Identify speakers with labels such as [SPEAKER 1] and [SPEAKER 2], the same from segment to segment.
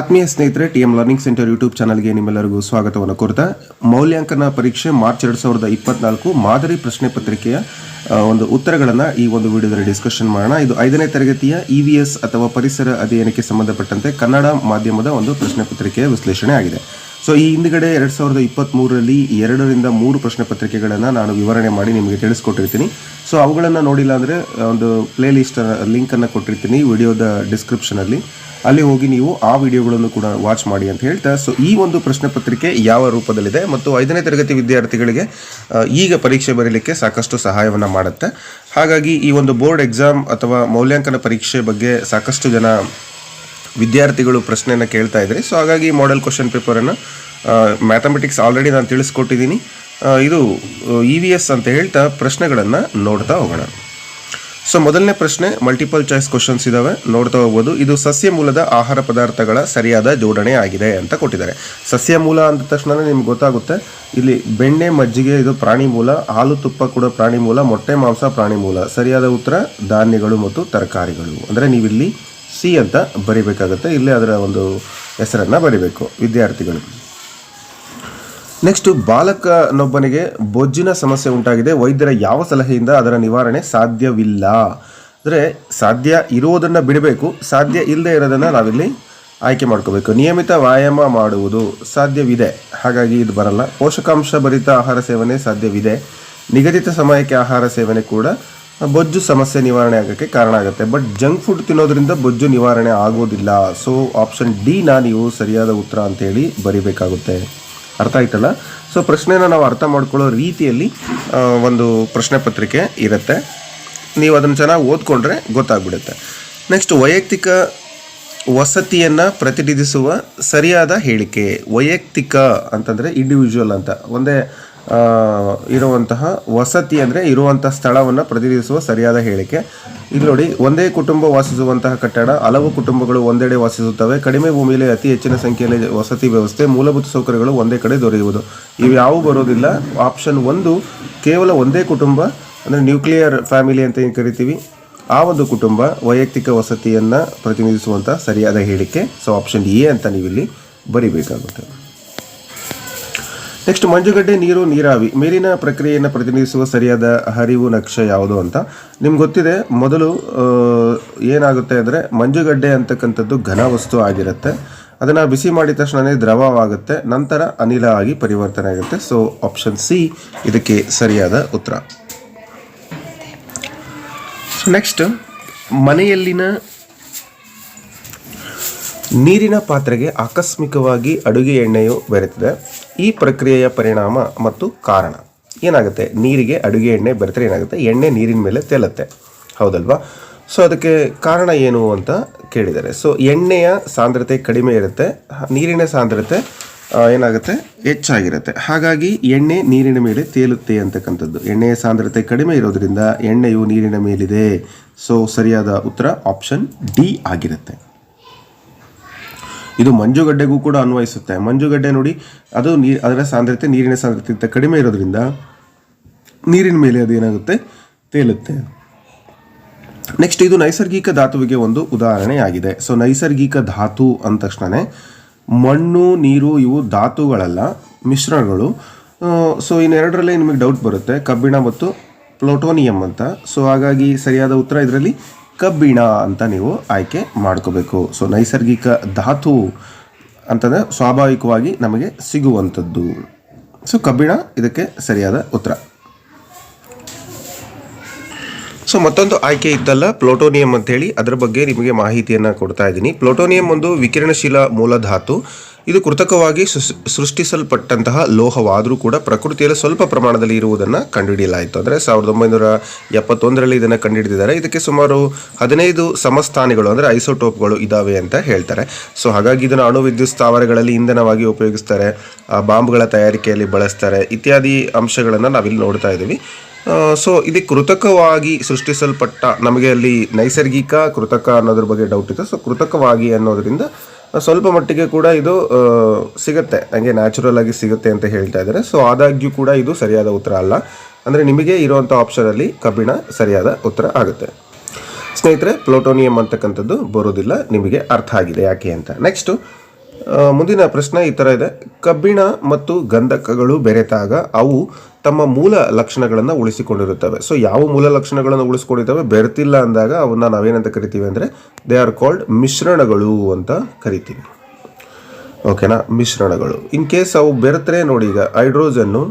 [SPEAKER 1] ಆತ್ಮೀಯ ಸ್ನೇಹಿತರೆ T M learning centre YouTube ಚಾನಲ್ಗೆ ನಿಮ್ಮೆಲ್ಲರಿಗೂ ಸ್ವಾಗತವನ್ನು ಕೋರ್ತಾ, ಮೌಲ್ಯಾಂಕನ ಪರೀಕ್ಷೆ ಮಾರ್ಚ್ ಎರಡು ಸಾವಿರದ ಇಪ್ಪತ್ನಾಲ್ಕು ಮಾದರಿ ಪ್ರಶ್ನೆ ಪತ್ರಿಕೆಯ ಒಂದು ಉತ್ತರಗಳನ್ನು ಈ ಒಂದು ವಿಡಿಯೋದಲ್ಲಿ ಡಿಸ್ಕಷನ್ ಮಾಡೋಣ. ಇದು ಐದನೇ ತರಗತಿಯ ಇ ಎಸ್ ಅಥವಾ ಪರಿಸರ ಅಧ್ಯಯನಕ್ಕೆ ಸಂಬಂಧಪಟ್ಟಂತೆ ಕನ್ನಡ ಮಾಧ್ಯಮದ ಒಂದು ಪ್ರಶ್ನೆ ಪತ್ರಿಕೆಯ ವಿಶ್ಲೇಷಣೆ ಆಗಿದೆ. ಸೊ ಈ ಹಿಂದ್ಗಡೆ ಎರಡು ಸಾವಿರದ ಇಪ್ಪತ್ತ್ಮೂರರಲ್ಲಿ ಎರಡರಿಂದ ಮೂರು ಪ್ರಶ್ನೆ ಪತ್ರಿಕೆಗಳನ್ನು ನಾನು ವಿವರಣೆ ಮಾಡಿ ನಿಮಗೆ ತಿಳಿಸ್ಕೊಟ್ಟಿರ್ತೀನಿ. ಸೊ ಅವುಗಳನ್ನು ನೋಡಿಲ್ಲ ಅಂದರೆ ಒಂದು ಪ್ಲೇ ಲಿಸ್ಟ್ ಲಿಂಕನ್ನು ಕೊಟ್ಟಿರ್ತೀನಿ ವಿಡಿಯೋದ ಡಿಸ್ಕ್ರಿಪ್ಷನಲ್ಲಿ ಅಲ್ಲಿ. ಹೋಗಿ ನೀವು ಆ ವಿಡಿಯೋಗಳನ್ನು ಕೂಡ ವಾಚ್ ಮಾಡಿ ಅಂತ ಹೇಳ್ತಾ ಸೊ ಈ ಒಂದು ಪ್ರಶ್ನೆ ಪತ್ರಿಕೆ ಯಾವ ರೂಪದಲ್ಲಿದೆ ಮತ್ತು ಐದನೇ ತರಗತಿ ವಿದ್ಯಾರ್ಥಿಗಳಿಗೆ ಈಗ ಪರೀಕ್ಷೆ ಬರೀಲಿಕ್ಕೆ ಸಾಕಷ್ಟು ಸಹಾಯವನ್ನು ಮಾಡುತ್ತೆ. ಹಾಗಾಗಿ ಈ ಒಂದು ಬೋರ್ಡ್ ಎಕ್ಸಾಮ್ ಅಥವಾ ಮೌಲ್ಯಾಂಕನ ಪರೀಕ್ಷೆ ಬಗ್ಗೆ ಸಾಕಷ್ಟು ಜನ ವಿದ್ಯಾರ್ಥಿಗಳು ಪ್ರಶ್ನೆಯನ್ನು ಕೇಳ್ತಾ ಇದ್ದಾರೆ. ಸೊ ಹಾಗಾಗಿ ಮಾಡೆಲ್ ಕ್ವಶನ್ ಪೇಪರನ್ನು ಮ್ಯಾಥಮೆಟಿಕ್ಸ್ ಆಲ್ರೆಡಿ ನಾನು ತಿಳಿಸ್ಕೊಟ್ಟಿದ್ದೀನಿ. ಇದು ಇ ವಿ ಎಸ್ ಅಂತ ಹೇಳ್ತಾ ಪ್ರಶ್ನೆಗಳನ್ನು ನೋಡ್ತಾ ಹೋಗೋಣ. ಸೊ ಮೊದಲನೇ ಪ್ರಶ್ನೆ ಮಲ್ಟಿಪಲ್ ಚಾಯ್ಸ್ ಕ್ವಶನ್ಸ್ ಇದಾವೆ. ನೋಡ್ತಾ ಹೋಗ್ಬೋದು. ಇದು ಸಸ್ಯ ಮೂಲದ ಆಹಾರ ಪದಾರ್ಥಗಳ ಸರಿಯಾದ ಜೋಡಣೆ ಆಗಿದೆ ಅಂತ ಕೊಟ್ಟಿದ್ದಾರೆ. ಸಸ್ಯ ಮೂಲ ಅಂದ ತಕ್ಷಣ ನಿಮ್ಗೆ ಗೊತ್ತಾಗುತ್ತೆ. ಇಲ್ಲಿ ಬೆಣ್ಣೆ, ಮಜ್ಜಿಗೆ, ಇದು ಪ್ರಾಣಿ ಮೂಲ. ಹಾಲು, ತುಪ್ಪ ಕೂಡ ಪ್ರಾಣಿ ಮೂಲ. ಮೊಟ್ಟೆ, ಮಾಂಸ, ಪ್ರಾಣಿ ಮೂಲ. ಸರಿಯಾದ ಉತ್ತರ, ಧಾನ್ಯಗಳು ಮತ್ತು ತರಕಾರಿಗಳು. ಅಂದರೆ ನೀವಿಲ್ಲಿ ಸಿ ಅಂತ ಬರಿಬೇಕಾಗುತ್ತೆ. ಇಲ್ಲಿ ಅದರ ಒಂದು ಹೆಸರನ್ನು ಬರಿಬೇಕು ವಿದ್ಯಾರ್ಥಿಗಳು. ನೆಕ್ಸ್ಟ್ ಬಾಲಕನೊಬ್ಬನಿಗೆ ಬೊಜ್ಜಿನ ಸಮಸ್ಯೆ ಉಂಟಾಗಿದೆ. ವೈದ್ಯರ ಯಾವ ಸಲಹೆಯಿಂದ ಅದರ ನಿವಾರಣೆ ಸಾಧ್ಯವಿಲ್ಲ? ಅಂದರೆ ಸಾಧ್ಯ ಇರುವುದನ್ನು ಬಿಡಬೇಕು, ಸಾಧ್ಯ ಇಲ್ಲದೆ ಇರೋದನ್ನು ನಾವಿಲ್ಲಿ ಆಯ್ಕೆ ಮಾಡ್ಕೋಬೇಕು. ನಿಯಮಿತ ವ್ಯಾಯಾಮ ಮಾಡುವುದು ಸಾಧ್ಯವಿದೆ. ಹಾಗಾಗಿ ಇದು ಬರಲ್ಲ. ಪೋಷಕಾಂಶ ಭರಿತ ಆಹಾರ ಸೇವನೆ ಸಾಧ್ಯವಿದೆ. ನಿಗದಿತ ಸಮಯಕ್ಕೆ ಆಹಾರ ಸೇವನೆ ಕೂಡ ಬೊಜ್ಜು ಸಮಸ್ಯೆ ನಿವಾರಣೆ ಆಗೋಕ್ಕೆ ಕಾರಣ ಆಗುತ್ತೆ. ಬಟ್ ಜಂಕ್ ಫುಡ್ ತಿನ್ನೋದ್ರಿಂದ ಬೊಜ್ಜು ನಿವಾರಣೆ ಆಗೋದಿಲ್ಲ. ಸೊ ಆಪ್ಷನ್ ಡಿನ ನೀವು ಸರಿಯಾದ ಉತ್ತರ ಅಂತೇಳಿ ಬರಿಬೇಕಾಗುತ್ತೆ. ಅರ್ಥ ಆಯ್ತಲ್ಲ? ಸೊ ಪ್ರಶ್ನೆನ ನಾವು ಅರ್ಥ ಮಾಡ್ಕೊಳ್ಳೋ ರೀತಿಯಲ್ಲಿ ಒಂದು ಪ್ರಶ್ನೆ ಪತ್ರಿಕೆ ಇರುತ್ತೆ. ನೀವು ಅದನ್ನು ಚೆನ್ನಾಗಿ ಓದ್ಕೊಂಡ್ರೆ ಗೊತ್ತಾಗ್ಬಿಡುತ್ತೆ. ನೆಕ್ಸ್ಟ್ ವೈಯಕ್ತಿಕ ವಸತಿಯನ್ನು ಪ್ರತಿನಿಧಿಸುವ ಸರಿಯಾದ ಹೇಳಿಕೆ. ವೈಯಕ್ತಿಕ ಅಂತಂದರೆ ಇಂಡಿವಿಜುವಲ್ ಅಂತ. ಒಂದೇ ಇರುವಂತಹ ವಸತಿ ಅಂದರೆ ಇರುವಂತಹ ಸ್ಥಳವನ್ನು ಪ್ರತಿನಿಧಿಸುವ ಸರಿಯಾದ ಹೇಳಿಕೆ. ಇಲ್ಲಿ ನೋಡಿ, ಒಂದೇ ಕುಟುಂಬ ವಾಸಿಸುವಂತಹ ಕಟ್ಟಡ, ಹಲವು ಕುಟುಂಬಗಳು ಒಂದೆಡೆ ವಾಸಿಸುತ್ತವೆ. ಕಡಿಮೆ ಭೂಮಿಯಲ್ಲಿ ಅತಿ ಹೆಚ್ಚಿನ ಸಂಖ್ಯೆಯಲ್ಲಿ ವಸತಿ ವ್ಯವಸ್ಥೆ, ಮೂಲಭೂತ ಸೌಕರ್ಯಗಳು ಒಂದೇ ಕಡೆ ದೊರೆಯುವುದು. ಇವು ಯಾವು ಬರೋದಿಲ್ಲ. ಆಪ್ಷನ್ ಒಂದು, ಕೇವಲ ಒಂದೇ ಕುಟುಂಬ, ಅಂದರೆ ನ್ಯೂಕ್ಲಿಯರ್ ಫ್ಯಾಮಿಲಿ ಅಂತ ಏನು ಕರಿತೀವಿ? ಆ ಒಂದು ಕುಟುಂಬ ವೈಯಕ್ತಿಕ ವಸತಿಯನ್ನು ಪ್ರತಿನಿಧಿಸುವಂಥ ಸರಿಯಾದ ಹೇಳಿಕೆ. ಸೊ ಆಪ್ಷನ್ ಎ ಅಂತ ನೀವಿಲ್ಲಿ ಬರಿಬೇಕಾಗುತ್ತೆ. ನೆಕ್ಸ್ಟ್ ಮಂಜುಗಡ್ಡೆ ನೀರು, ನೀರಾವಿ. ಮೇಲಿನ ಪ್ರಕ್ರಿಯೆಯನ್ನು ಪ್ರತಿನಿಧಿಸುವ ಸರಿಯಾದ ಹರಿವು ನಕ್ಷೆ ಯಾವುದು ಅಂತ ನಿಮ್ಗೆ ಗೊತ್ತಿದೆ. ಮೊದಲು ಏನಾಗುತ್ತೆ ಅಂದರೆ ಮಂಜುಗಡ್ಡೆ ಅಂತಕ್ಕಂಥದ್ದು ಘನ ವಸ್ತು ಆಗಿರುತ್ತೆ. ಅದನ್ನು ಬಿಸಿ ಮಾಡಿದ ತಕ್ಷಣವೇ ದ್ರವವಾಗುತ್ತೆ. ನಂತರ ಅನಿಲ ಆಗಿ ಪರಿವರ್ತನೆ ಆಗುತ್ತೆ. ಸೊ ಆಪ್ಷನ್ ಸಿ ಇದಕ್ಕೆ ಸರಿಯಾದ ಉತ್ತರ. ನೆಕ್ಸ್ಟ್ ಮನೆಯಲ್ಲಿನ ನೀರಿನ ಪಾತ್ರೆಗೆ ಆಕಸ್ಮಿಕವಾಗಿ ಅಡುಗೆ ಎಣ್ಣೆಯು ಬೆರೆತಿದೆ. ಈ ಪ್ರಕ್ರಿಯೆಯ ಪರಿಣಾಮ ಮತ್ತು ಕಾರಣ. ಏನಾಗುತ್ತೆ? ನೀರಿಗೆ ಅಡುಗೆ ಎಣ್ಣೆ ಬೆರೆತರೆ ಏನಾಗುತ್ತೆ? ಎಣ್ಣೆ ನೀರಿನ ಮೇಲೆ ತೇಲುತ್ತೆ. ಹೌದಲ್ವಾ? ಸೊ ಅದಕ್ಕೆ ಕಾರಣ ಏನು ಅಂತ ಕೇಳಿದ್ದಾರೆ ಸೊ ಎಣ್ಣೆಯ ಸಾಂದ್ರತೆ ಕಡಿಮೆ ಇರುತ್ತೆ, ನೀರಿನ ಸಾಂದ್ರತೆ ಏನಾಗುತ್ತೆ? ಹೆಚ್ಚಾಗಿರುತ್ತೆ. ಹಾಗಾಗಿ ಎಣ್ಣೆ ನೀರಿನ ಮೇಲೆ ತೇಲುತ್ತೆ ಅಂತಕ್ಕಂಥದ್ದು. ಎಣ್ಣೆಯ ಸಾಂದ್ರತೆ ಕಡಿಮೆ ಇರೋದ್ರಿಂದ ಎಣ್ಣೆಯು ನೀರಿನ ಮೇಲಿದೆ. ಸೊ ಸರಿಯಾದ ಉತ್ತರ ಆಪ್ಷನ್ ಡಿ ಆಗಿರುತ್ತೆ. ಇದು ಮಂಜುಗಡ್ಡೆಗೂ ಕೂಡ ಅನ್ವಯಿಸುತ್ತೆ. ಮಂಜುಗಡ್ಡೆ ನೋಡಿ, ಅದು ನೀ, ಅದರ ಸಾಂದ್ರತೆ ನೀರಿನ ಸಾಂದ್ರತೆಗಿಂತ ಕಡಿಮೆ ಇರೋದ್ರಿಂದ ನೀರಿನ ಮೇಲೆ ಅದು ಏನಾಗುತ್ತೆ? ತೇಲುತ್ತೆ. ನೆಕ್ಸ್ಟ್ ಇದು ನೈಸರ್ಗಿಕ ಧಾತುವಿಗೆ ಒಂದು ಉದಾಹರಣೆಯಾಗಿದೆ. ಸೊ ನೈಸರ್ಗಿಕ ಧಾತು ಅಂದ ತಕ್ಷಣವೇ ಮಣ್ಣು, ನೀರು ಇವು ಧಾತುಗಳಲ್ಲ, ಮಿಶ್ರಣಗಳು. ಸೊ ಇನ್ನೆರಡರಲ್ಲೇ ನಿಮಗೆ ಡೌಟ್ ಬರುತ್ತೆ. ಕಬ್ಬಿಣ ಮತ್ತು ಪ್ಲೋಟೋನಿಯಂ ಅಂತ. ಸೊ ಹಾಗಾಗಿ ಸರಿಯಾದ ಉತ್ತರ ಇದರಲ್ಲಿ ಕಬ್ಬಿಣ ಅಂತ ನೀವು ಆಯ್ಕೆ ಮಾಡ್ಕೋಬೇಕು. ಸೊ ನೈಸರ್ಗಿಕ ಧಾತು ಅಂತಂದರೆ ಸ್ವಾಭಾವಿಕವಾಗಿ ನಮಗೆ ಸಿಗುವಂಥದ್ದು. ಸೊ ಕಬ್ಬಿಣ ಇದಕ್ಕೆ ಸರಿಯಾದ ಉತ್ತರ. ಸೊ ಮತ್ತೊಂದು ಆಯ್ಕೆ ಇದ್ದಲ್ಲ ಪ್ಲೋಟೋನಿಯಂ ಅಂತೇಳಿ ಅದರ ಬಗ್ಗೆ ನಿಮಗೆ ಮಾಹಿತಿಯನ್ನು ಕೊಡ್ತಾ ಇದ್ದೀನಿ. ಪ್ಲೋಟೋನಿಯಂ ಒಂದು ವಿಕಿರಣಶೀಲ ಮೂಲಧಾತು. ಇದು ಕೃತಕವಾಗಿ ಸೃಷ್ಟಿಸಲ್ಪಟ್ಟಂತಹ ಲೋಹವಾದರೂ ಕೂಡ ಪ್ರಕೃತಿಯಲ್ಲಿ ಸ್ವಲ್ಪ ಪ್ರಮಾಣದಲ್ಲಿ ಇರುವುದನ್ನು ಕಂಡುಹಿಡಿಯಲಾಯಿತು. ಅಂದರೆ ಸಾವಿರದ ಒಂಬೈನೂರ ಎಪ್ಪತ್ತೊಂದರಲ್ಲಿ ಇದನ್ನು ಕಂಡುಹಿಡಿದಿದ್ದಾರೆ. ಇದಕ್ಕೆ ಸುಮಾರು ಹದಿನೈದು ಸಮಸ್ಥಾನಿಗಳು, ಅಂದರೆ ಐಸೋಟೋಪ್ಗಳು ಇದ್ದಾವೆ ಅಂತ ಹೇಳ್ತಾರೆ. ಸೊ ಹಾಗಾಗಿ ಇದನ್ನು ಅಣು ವಿದ್ಯುತ್ ಸ್ಥಾವರಗಳಲ್ಲಿ ಇಂಧನವಾಗಿ ಉಪಯೋಗಿಸ್ತಾರೆ ಬಾಂಬ್ಗಳ ತಯಾರಿಕೆಯಲ್ಲಿ ಬಳಸ್ತಾರೆ, ಇತ್ಯಾದಿ ಅಂಶಗಳನ್ನು ನಾವಿಲ್ಲಿ ನೋಡ್ತಾ ಇದ್ದೀವಿ. ಸೊ ಇದು ಕೃತಕವಾಗಿ ಸೃಷ್ಟಿಸಲ್ಪಟ್ಟ ನಮಗೆ ಅಲ್ಲಿ ನೈಸರ್ಗಿಕ ಕೃತಕ ಅನ್ನೋದ್ರ ಬಗ್ಗೆ ಡೌಟ್ ಇತ್ತು. ಸೊ ಕೃತಕವಾಗಿ ಅನ್ನೋದ್ರಿಂದ ಸ್ವಲ್ಪ ಮಟ್ಟಿಗೆ ಕೂಡ ಇದು ಸಿಗುತ್ತೆ. ಹಂಗೆ ನ್ಯಾಚುರಲ್ ಆಗಿ ಸಿಗುತ್ತೆ ಅಂತ ಹೇಳ್ತಾ ಇದ್ದಾರೆ. ಸೊ ಆದಾಗ್ಯೂ ಕೂಡ ಇದು ಸರಿಯಾದ ಉತ್ತರ ಅಲ್ಲ. ಅಂದರೆ ನಿಮಗೆ ಇರುವಂಥ ಆಪ್ಷನಲ್ಲಿ ಕಬ್ಬಿಣ ಸರಿಯಾದ ಉತ್ತರ ಆಗುತ್ತೆ. ಸ್ನೇಹಿತರೆ ಪ್ಲೋಟೋನಿಯಂ ಅಂತಕ್ಕಂಥದ್ದು ಬರೋದಿಲ್ಲ ನಿಮಗೆ ಅರ್ಥ ಆಗಿದೆ ಯಾಕೆ ಅಂತ. ನೆಕ್ಸ್ಟು ಮುಂದಿನ ಪ್ರಶ್ನೆ ಈ ಥರ ಇದೆ. ಕಬ್ಬಿಣ ಮತ್ತು ಗಂಧಕಗಳು ಬೆರೆತಾಗ ಅವು ತಮ್ಮ ಮೂಲ ಲಕ್ಷಣಗಳನ್ನು ಉಳಿಸಿಕೊಂಡಿರುತ್ತವೆ. ಸೊ ಯಾವ ಮೂಲ ಲಕ್ಷಣಗಳನ್ನು ಉಳಿಸ್ಕೊಂಡಿರ್ತವೆ? ಬೆರೆತಿಲ್ಲ ಅಂದಾಗ ಅವನ್ನ ನಾವೇನಂತ ಕರಿತೀವಿ ಅಂದರೆ ದೇ ಆರ್ ಕಾಲ್ಡ್ ಮಿಶ್ರಣಗಳು ಅಂತ ಕರಿತೀವಿ. ಓಕೆನಾ ಮಿಶ್ರಣಗಳು. ಇನ್ ಕೇಸ್ ಅವು ಬೆರೆತರೆ ನೋಡಿ ಈಗ ಹೈಡ್ರೋಜನ್ನು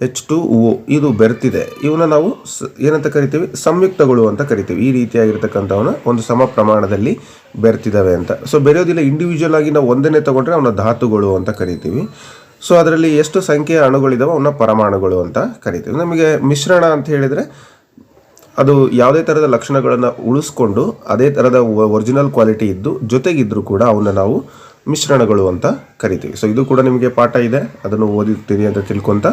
[SPEAKER 1] ಎಚ್ ಟು ಓ ಇದು ಬೆರ್ತಿದೆ. ಇವನ್ನ ನಾವು ಏನಂತ ಕರಿತೀವಿ? ಸಂಯುಕ್ತಗಳು ಅಂತ ಕರಿತೀವಿ. ಈ ರೀತಿಯಾಗಿರ್ತಕ್ಕಂಥವನ್ನ ಒಂದು ಸಮ ಪ್ರಮಾಣದಲ್ಲಿ ಬೆರ್ತಿದ್ದಾವೆ ಅಂತ. ಸೊ ಬೆರೆಯೋದಿಲ್ಲ. ಇಂಡಿವಿಜುವಲ್ ಆಗಿ ನಾವು ಒಂದನ್ನೇ ತಗೊಂಡ್ರೆ ಅವನ ಧಾತುಗಳು ಅಂತ ಕರಿತೀವಿ. ಸೊ ಅದರಲ್ಲಿ ಎಷ್ಟು ಸಂಖ್ಯೆಯ ಅಣುಗಳಿದಾವೆ ಅವನ್ನ ಪರಮಾಣುಗಳು ಅಂತ ಕರಿತೀವಿ. ನಮಗೆ ಮಿಶ್ರಣ ಅಂತ ಹೇಳಿದರೆ ಅದು ಯಾವುದೇ ಥರದ ಲಕ್ಷಣಗಳನ್ನು ಉಳಿಸ್ಕೊಂಡು ಅದೇ ಥರದ ಒರಿಜಿನಲ್ ಕ್ವಾಲಿಟಿ ಇದ್ದು ಜೊತೆಗಿದ್ದರೂ ಕೂಡ ಅವನ್ನ ನಾವು ಮಿಶ್ರಣಗಳು ಅಂತ ಕರಿತೀವಿ. ಸೊ ಇದು ಕೂಡ ನಿಮಗೆ ಪಾಠ ಇದೆ. ಅದನ್ನು ಓದಿರ್ತೀನಿ ಅಂತ ತಿಳ್ಕೊಂತ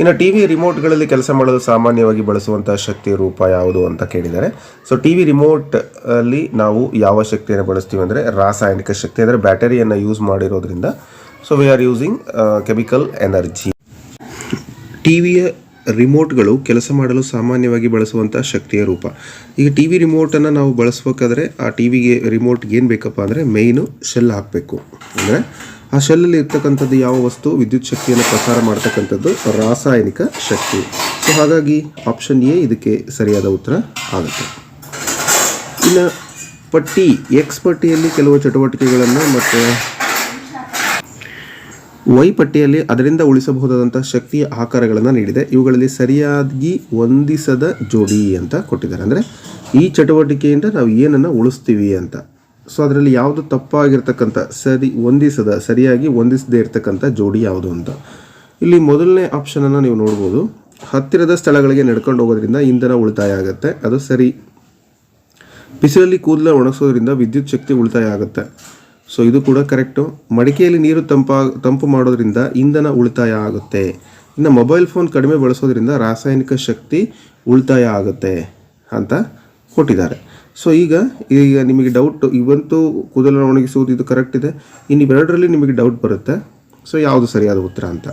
[SPEAKER 1] ಇನ್ನು ಟಿ ವಿ ರಿಮೋಟ್ಗಳಲ್ಲಿ ಕೆಲಸ ಮಾಡಲು ಸಾಮಾನ್ಯವಾಗಿ ಬಳಸುವಂಥ ಶಕ್ತಿಯ ರೂಪ ಯಾವುದು ಅಂತ ಕೇಳಿದ್ದಾರೆ ಸೊ ಟಿ ವಿ ರಿಮೋಟ್ ಅಲ್ಲಿ ನಾವು ಯಾವ ಶಕ್ತಿಯನ್ನು ಬಳಸ್ತೀವಿ ಅಂದರೆ ರಾಸಾಯನಿಕ ಶಕ್ತಿ, ಅಂದರೆ ಬ್ಯಾಟರಿಯನ್ನು ಯೂಸ್ ಮಾಡಿರೋದ್ರಿಂದ. So we are using chemical energy ಟಿವಿಯ ರಿಮೋಟ್ಗಳು ಕೆಲಸ ಮಾಡಲು ಸಾಮಾನ್ಯವಾಗಿ ಬಳಸುವಂಥ ಶಕ್ತಿಯ ರೂಪ. ಈಗ ಟಿ ವಿ ರಿಮೋಟನ್ನು ನಾವು ಬಳಸ್ಬೇಕಾದ್ರೆ ಆ ಟಿ ವಿಗೆ ರಿಮೋಟ್ಗೆ ಏನು ಬೇಕಪ್ಪ ಅಂದರೆ ಮೇಯ್ನು ಶೆಲ್ ಹಾಕಬೇಕು. ಅಂದರೆ ಆ ಶೆಲ್ಲಲ್ಲಿ ಇರ್ತಕ್ಕಂಥದ್ದು ಯಾವ ವಸ್ತು? ವಿದ್ಯುತ್ ಶಕ್ತಿಯನ್ನು ಪ್ರಸಾರ ಮಾಡ್ತಕ್ಕಂಥದ್ದು ರಾಸಾಯನಿಕ ಶಕ್ತಿ. ಸೊ ಹಾಗಾಗಿ ಆಪ್ಷನ್ ಎ ಇದಕ್ಕೆ ಸರಿಯಾದ ಉತ್ತರ ಆಗುತ್ತೆ. ಇನ್ನು ಪಟ್ಟಿ ಎಕ್ಸ್ ಪಟ್ಟಿಯಲ್ಲಿ ಕೆಲವು ಚಟುವಟಿಕೆಗಳನ್ನು ಮತ್ತು ವೈ ಪಟ್ಟಿಯಲ್ಲಿ ಅದರಿಂದ ಉಳಿಸಬಹುದಾದಂಥ ಶಕ್ತಿಯ ಆಕಾರಗಳನ್ನು ನೀಡಿದೆ. ಇವುಗಳಲ್ಲಿ ಸರಿಯಾಗಿ ಹೊಂದಿಸದ ಜೋಡಿ ಅಂತ ಕೊಟ್ಟಿದ್ದಾರೆ. ಅಂದರೆ ಈ ಚಟುವಟಿಕೆಯಿಂದ ನಾವು ಏನನ್ನು ಉಳಿಸ್ತೀವಿ ಅಂತ. ಸೊ ಅದರಲ್ಲಿ ಯಾವುದು ತಪ್ಪಾಗಿರ್ತಕ್ಕಂಥ ಸರಿ ಹೊಂದಿಸದ, ಸರಿಯಾಗಿ ಹೊಂದಿಸದೇ ಇರತಕ್ಕಂಥ ಜೋಡಿ ಯಾವುದು ಅಂತ. ಇಲ್ಲಿ ಮೊದಲನೇ ಆಪ್ಷನನ್ನು ನೀವು ನೋಡ್ಬೋದು. ಹತ್ತಿರದ ಸ್ಥಳಗಳಿಗೆ ನಡ್ಕೊಂಡು ಹೋಗೋದ್ರಿಂದ ಇಂಧನ ಉಳಿತಾಯ ಆಗುತ್ತೆ. ಅದು ಸರಿ. ಬಿಸಿಲಲ್ಲಿ ಕೂದಲ ಒಣಗಿಸೋದ್ರಿಂದ ವಿದ್ಯುತ್ ಶಕ್ತಿ ಉಳಿತಾಯ ಆಗುತ್ತೆ. ಸೊ ಇದು ಕೂಡ ಕರೆಕ್ಟು ಮಡಿಕೆಯಲ್ಲಿ ನೀರು ತಂಪಾ, ತಂಪು ಮಾಡೋದ್ರಿಂದ ಇಂಧನ ಉಳಿತಾಯ ಆಗುತ್ತೆ. ಇನ್ನು ಮೊಬೈಲ್ ಫೋನ್ ಕಡಿಮೆ ಬಳಸೋದ್ರಿಂದ ರಾಸಾಯನಿಕ ಶಕ್ತಿ ಉಳಿತಾಯ ಆಗುತ್ತೆ ಅಂತ ಕೊಟ್ಟಿದ್ದಾರೆ. ಸೊ ಈಗ ಈಗ ನಿಮಗೆ ಡೌಟ್ ಇವಂತೂ ಕೂದಲನ್ನು ಒಣಗಿಸುವುದು ಇದು ಕರೆಕ್ಟ್ ಇದೆ. ಇನ್ನು ಇವೆರಡರಲ್ಲಿ ನಿಮಗೆ ಡೌಟ್ ಬರುತ್ತೆ. ಸೊ ಯಾವುದು ಸರಿಯಾದ ಉತ್ತರ ಅಂತ.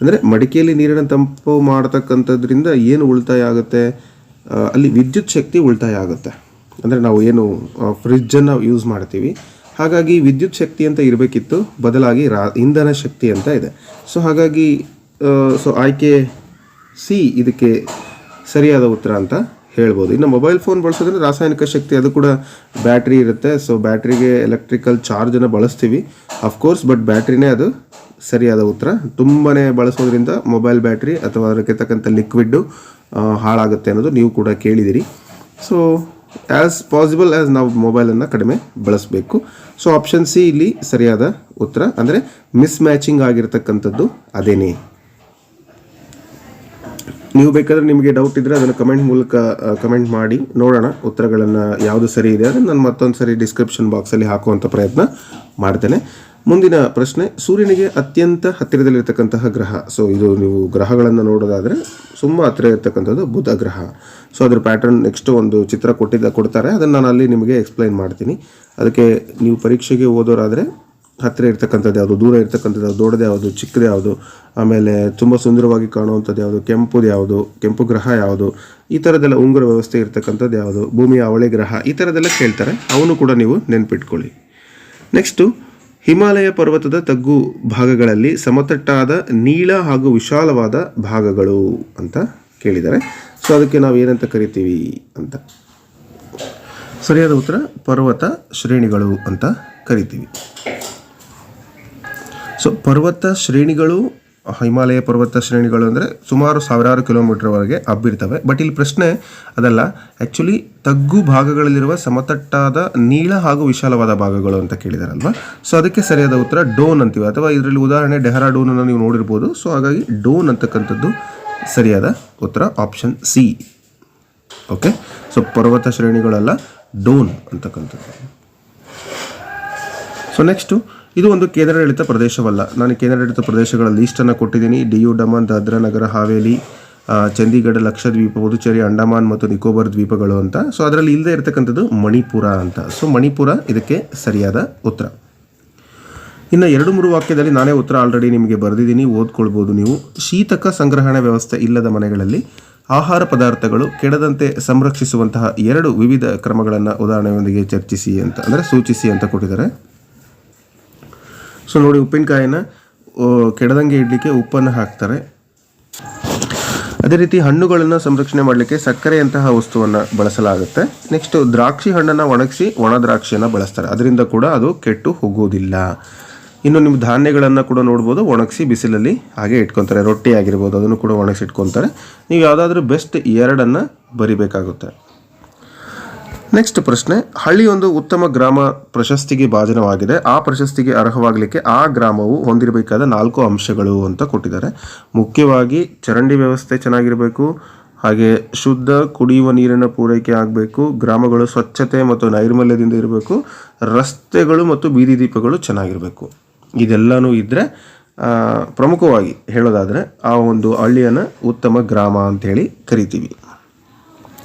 [SPEAKER 1] ಅಂದರೆ ಮಡಿಕೆಯಲ್ಲಿ ನೀರಿನ ತಂಪು ಮಾಡತಕ್ಕಂಥದ್ರಿಂದ ಏನು ಉಳಿತಾಯ ಆಗುತ್ತೆ? ಅಲ್ಲಿ ವಿದ್ಯುತ್ ಶಕ್ತಿ ಉಳಿತಾಯ ಆಗುತ್ತೆ. ಅಂದರೆ ನಾವು ಏನು ಫ್ರಿಜ್ಜನ್ನು ಯೂಸ್ ಮಾಡ್ತೀವಿ. ಹಾಗಾಗಿ ವಿದ್ಯುತ್ ಶಕ್ತಿ ಅಂತ ಇರಬೇಕಿತ್ತು. ಬದಲಾಗಿ ರಾ, ಇಂಧನ ಶಕ್ತಿ ಅಂತ ಇದೆ. ಸೊ ಹಾಗಾಗಿ ಸೊ ಆಯ್ಕೆ ಸಿ ಇದಕ್ಕೆ ಸರಿಯಾದ ಉತ್ತರ ಅಂತ. ಹೇಳ್ಬೋದು. ಇನ್ನು ಮೊಬೈಲ್ ಫೋನ್ ಬಳಸೋದ್ರೆ ರಾಸಾಯನಿಕ ಶಕ್ತಿ ಅದು ಕೂಡ ಬ್ಯಾಟ್ರಿ ಇರುತ್ತೆ. ಸೊ ಬ್ಯಾಟ್ರಿಗೆ ಎಲೆಕ್ಟ್ರಿಕಲ್ ಚಾರ್ಜನ್ನು ಬಳಸ್ತೀವಿ. ಅಫ್ಕೋರ್ಸ್ ಬಟ್ ಬ್ಯಾಟ್ರಿನೇ ಅದು ಸರಿಯಾದ ಉತ್ತರ. ತುಂಬಾ ಬಳಸೋದ್ರಿಂದ ಮೊಬೈಲ್ ಬ್ಯಾಟ್ರಿ ಅಥವಾ ಅದಕ್ಕೆ ತಕ್ಕಂಥ ಲಿಕ್ವಿಡ್ಡು ಹಾಳಾಗುತ್ತೆ ಅನ್ನೋದು ನೀವು ಕೂಡ ಕೇಳಿದಿರಿ. ಸೊ ಆ್ಯಸ್ ಪಾಸಿಬಲ್ ಆ್ಯಸ್ ನಾವು ಮೊಬೈಲನ್ನು ಕಡಿಮೆ ಬಳಸಬೇಕು. ಸೊ ಆಪ್ಷನ್ ಸಿ ಇಲ್ಲಿ ಸರಿಯಾದ ಉತ್ತರ. ಅಂದರೆ ಮಿಸ್ ಮ್ಯಾಚಿಂಗ್ ಆಗಿರತಕ್ಕಂಥದ್ದು ಅದೇನೇ? ನೀವು ಬೇಕಾದರೆ ನಿಮಗೆ ಡೌಟ್ ಇದ್ದರೆ ಅದನ್ನು ಕಮೆಂಟ್ ಮೂಲಕ ಕಮೆಂಟ್ ಮಾಡಿ. ನೋಡೋಣ ಉತ್ತರಗಳನ್ನು ಯಾವುದು ಸರಿ ಇದೆ ಅದನ್ನು ನಾನು ಮತ್ತೊಂದು ಸರಿ ಡಿಸ್ಕ್ರಿಪ್ಷನ್ ಬಾಕ್ಸಲ್ಲಿ ಹಾಕುವಂಥ ಪ್ರಯತ್ನ ಮಾಡ್ತೇನೆ. ಮುಂದಿನ ಪ್ರಶ್ನೆ, ಸೂರ್ಯನಿಗೆ ಅತ್ಯಂತ ಹತ್ತಿರದಲ್ಲಿರ್ತಕ್ಕಂತಹ ಗ್ರಹ. ಸೊ ಇದು ನೀವು ಗ್ರಹಗಳನ್ನು ನೋಡೋದಾದರೆ ತುಂಬ ಹತ್ತಿರ ಇರ್ತಕ್ಕಂಥದ್ದು ಬುಧ ಗ್ರಹ. ಸೊ ಅದ್ರ ಪ್ಯಾಟರ್ನ್ ನೆಕ್ಸ್ಟ್ ಒಂದು ಚಿತ್ರ ಕೊಟ್ಟಿದ್ದ, ಕೊಡ್ತಾರೆ. ಅದನ್ನು ನಾನು ಅಲ್ಲಿ ನಿಮಗೆ ಎಕ್ಸ್ಪ್ಲೈನ್ ಮಾಡ್ತೀನಿ. ಅದಕ್ಕೆ ನೀವು ಪರೀಕ್ಷೆಗೆ ಓದೋರಾದರೆ ಹತ್ತಿರ ಇರ್ತಕ್ಕಂಥದ್ದು ಯಾವುದು, ದೂರ ಇರ್ತಕ್ಕಂಥದ್ದು ಯಾವುದು, ದೊಡ್ಡದು ಯಾವುದು, ಚಿಕ್ಕದು ಯಾವುದು, ಆಮೇಲೆ ತುಂಬ ಸುಂದರವಾಗಿ ಕಾಣುವಂಥದ್ದು ಯಾವುದು, ಕೆಂಪುದು ಯಾವುದು, ಕೆಂಪು ಗ್ರಹ ಯಾವುದು, ಈ ಥರದ್ದೆಲ್ಲ ಉಂಗುರ ವ್ಯವಸ್ಥೆ ಇರ್ತಕ್ಕಂಥದ್ದು ಯಾವುದು, ಭೂಮಿಯ ಅವಳೆ ಗ್ರಹ, ಈ ಥರದ್ದೆಲ್ಲ ಕೇಳ್ತಾರೆ. ಅವನು ಕೂಡ ನೀವು ನೆನ್ಪಿಟ್ಕೊಳ್ಳಿ. ನೆಕ್ಸ್ಟು ಹಿಮಾಲಯ ಪರ್ವತದ ತಗ್ಗು ಭಾಗಗಳಲ್ಲಿ ಸಮತಟ್ಟಾದ ನೀಳ ಹಾಗೂ ವಿಶಾಲವಾದ ಭಾಗಗಳು ಅಂತ ಕೇಳಿದ್ದಾರೆ. ಸೊ ಅದಕ್ಕೆ ನಾವು ಏನಂತ ಕರಿತೀವಿ ಅಂತ? ಸರಿಯಾದ ಉತ್ತರ ಪರ್ವತ ಶ್ರೇಣಿಗಳು ಅಂತ ಕರಿತೀವಿ. ಸೊ ಪರ್ವತ ಶ್ರೇಣಿಗಳು, ಹಿಮಾಲಯ ಪರ್ವತ ಶ್ರೇಣಿಗಳು ಅಂದರೆ ಸುಮಾರು ಸಾವಿರಾರು ಕಿಲೋಮೀಟರ್ವರೆಗೆ ಹಬ್ಬಿರ್ತವೆ. ಬಟ್ ಇಲ್ಲಿ ಪ್ರಶ್ನೆ ಅದಲ್ಲ. ಆ್ಯಕ್ಚುಲಿ ತಗ್ಗು ಭಾಗಗಳಲ್ಲಿರುವ ಸಮತಟ್ಟಾದ ನೀಳ ಹಾಗೂ ವಿಶಾಲವಾದ ಭಾಗಗಳು ಅಂತ ಕೇಳಿದಾರಲ್ವಾ? ಸೊ ಅದಕ್ಕೆ ಸರಿಯಾದ ಉತ್ತರ ಡೋನ್ ಅಂತೀವಿ. ಅಥವಾ ಇದರಲ್ಲಿ ಉದಾಹರಣೆ ಡೆಹರಾ ಡೋನನ್ನು ನೀವು ನೋಡಿರ್ಬೋದು. ಸೊ ಹಾಗಾಗಿ ಡೋನ್ ಅಂತಕ್ಕಂಥದ್ದು ಸರಿಯಾದ ಉತ್ತರ ಆಪ್ಷನ್ ಸಿ ಓಕೆ ಸೊ ಪರ್ವತ ಶ್ರೇಣಿಗಳಲ್ಲ ಡೋನ್ ಅಂತಕ್ಕಂಥದ್ದು. ಸೊ ನೆಕ್ಸ್ಟು ಇದು ಒಂದು ಕೇಂದ್ರಾಡಳಿತ ಪ್ರದೇಶವಲ್ಲ. ನಾನು ಕೇಂದ್ರಾಡಳಿತ ಪ್ರದೇಶಗಳ ಲೀಸ್ಟನ್ನು ಕೊಟ್ಟಿದ್ದೀನಿ. ಡಿಯು ಡಮನ್, ದಾದ್ರಾ ನಗರ ಹಾವೇಲಿ ಚಂಡೀಗಢ, ಲಕ್ಷದ್ವೀಪ, ಪುದುಚೇರಿ, ಅಂಡಮಾನ್ ಮತ್ತು ನಿಕೋಬಾರ್ ದ್ವೀಪಗಳು ಅಂತ. ಸೊ ಅದರಲ್ಲಿ ಇಲ್ಲದೆ ಇರತಕ್ಕಂಥದ್ದು ಮಣಿಪುರ ಅಂತ. ಸೊ ಮಣಿಪುರ ಇದಕ್ಕೆ ಸರಿಯಾದ ಉತ್ತರ. ಇನ್ನು ಎರಡು ಮೂರು ವಾಕ್ಯದಲ್ಲಿ ನಾನೇ ಉತ್ತರ ಆಲ್ರೆಡಿ ನಿಮಗೆ ಬರೆದಿದ್ದೀನಿ. ಓದ್ಕೊಳ್ಬೋದು ನೀವು. ಶೀತಕ ಸಂಗ್ರಹಣೆ ವ್ಯವಸ್ಥೆ ಇಲ್ಲದ ಮನೆಗಳಲ್ಲಿ ಆಹಾರ ಪದಾರ್ಥಗಳು ಕೆಡದಂತೆ ಸಂರಕ್ಷಿಸುವಂತಹ ಎರಡು ವಿವಿಧ ಕ್ರಮಗಳನ್ನು ಉದಾಹರಣೆಯೊಂದಿಗೆ ಚರ್ಚಿಸಿ ಅಂತ, ಅಂದರೆ ಸೂಚಿಸಿ ಅಂತ ಕೊಟ್ಟಿದ್ದಾರೆ. ಸೊ ನೋಡಿ ಉಪ್ಪಿನಕಾಯಿನ ಕೆಡದಂಗೆ ಇಡಲಿಕ್ಕೆ ಉಪ್ಪನ್ನು ಹಾಕ್ತಾರೆ. ಅದೇ ರೀತಿ ಹಣ್ಣುಗಳನ್ನು ಸಂರಕ್ಷಣೆ ಮಾಡಲಿಕ್ಕೆ ಸಕ್ಕರೆಯಂತಹ ವಸ್ತುವನ್ನು ಬಳಸಲಾಗುತ್ತೆ. ನೆಕ್ಸ್ಟ್ ದ್ರಾಕ್ಷಿ ಹಣ್ಣನ್ನು ಒಣಗಿಸಿ ಒಣ ದ್ರಾಕ್ಷಿಯನ್ನು ಬಳಸ್ತಾರೆ. ಅದರಿಂದ ಕೂಡ ಅದು ಕೆಟ್ಟು ಹೋಗೋದಿಲ್ಲ. ಇನ್ನು ನಿಮ್ಮ ಧಾನ್ಯಗಳನ್ನು ಕೂಡ ನೋಡ್ಬೋದು, ಒಣಗಿಸಿ ಬಿಸಿಲಲ್ಲಿ ಹಾಗೆ ಇಟ್ಕೊತಾರೆ. ರೊಟ್ಟಿ ಆಗಿರ್ಬೋದು, ಅದನ್ನು ಕೂಡ ಒಣಗಿಸಿ ಇಟ್ಕೊತಾರೆ ನೀವು ಯಾವುದಾದ್ರೂ ಬೆಸ್ಟ್ ಎರಡನ್ನು ಬರಿಬೇಕಾಗುತ್ತೆ. ನೆಕ್ಸ್ಟ್ ಪ್ರಶ್ನೆ, ಹಳ್ಳಿ ಒಂದು ಉತ್ತಮ ಗ್ರಾಮ ಪ್ರಶಸ್ತಿಗೆ ಭಾಜನವಾಗಿದೆ. ಆ ಪ್ರಶಸ್ತಿಗೆ ಅರ್ಹವಾಗಲಿಕ್ಕೆ ಆ ಗ್ರಾಮವು ಹೊಂದಿರಬೇಕಾದ ನಾಲ್ಕು ಅಂಶಗಳು ಅಂತ ಕೊಟ್ಟಿದ್ದಾರೆ. ಮುಖ್ಯವಾಗಿ ಚರಂಡಿ ವ್ಯವಸ್ಥೆ ಚೆನ್ನಾಗಿರಬೇಕು, ಹಾಗೆ ಶುದ್ಧ ಕುಡಿಯುವ ನೀರಿನ ಪೂರೈಕೆ ಆಗಬೇಕು, ಗ್ರಾಮಗಳು ಸ್ವಚ್ಛತೆ ಮತ್ತು ನೈರ್ಮಲ್ಯದಿಂದ ಇರಬೇಕು, ರಸ್ತೆಗಳು ಮತ್ತು ಬೀದಿ ದೀಪಗಳು ಚೆನ್ನಾಗಿರಬೇಕು. ಇದೆಲ್ಲನೂ ಇದ್ದರೆ ಪ್ರಮುಖವಾಗಿ ಹೇಳೋದಾದರೆ, ಆ ಒಂದು ಹಳ್ಳಿಯನ್ನು ಉತ್ತಮ ಗ್ರಾಮ ಅಂತೇಳಿ ಕರಿತೀವಿ.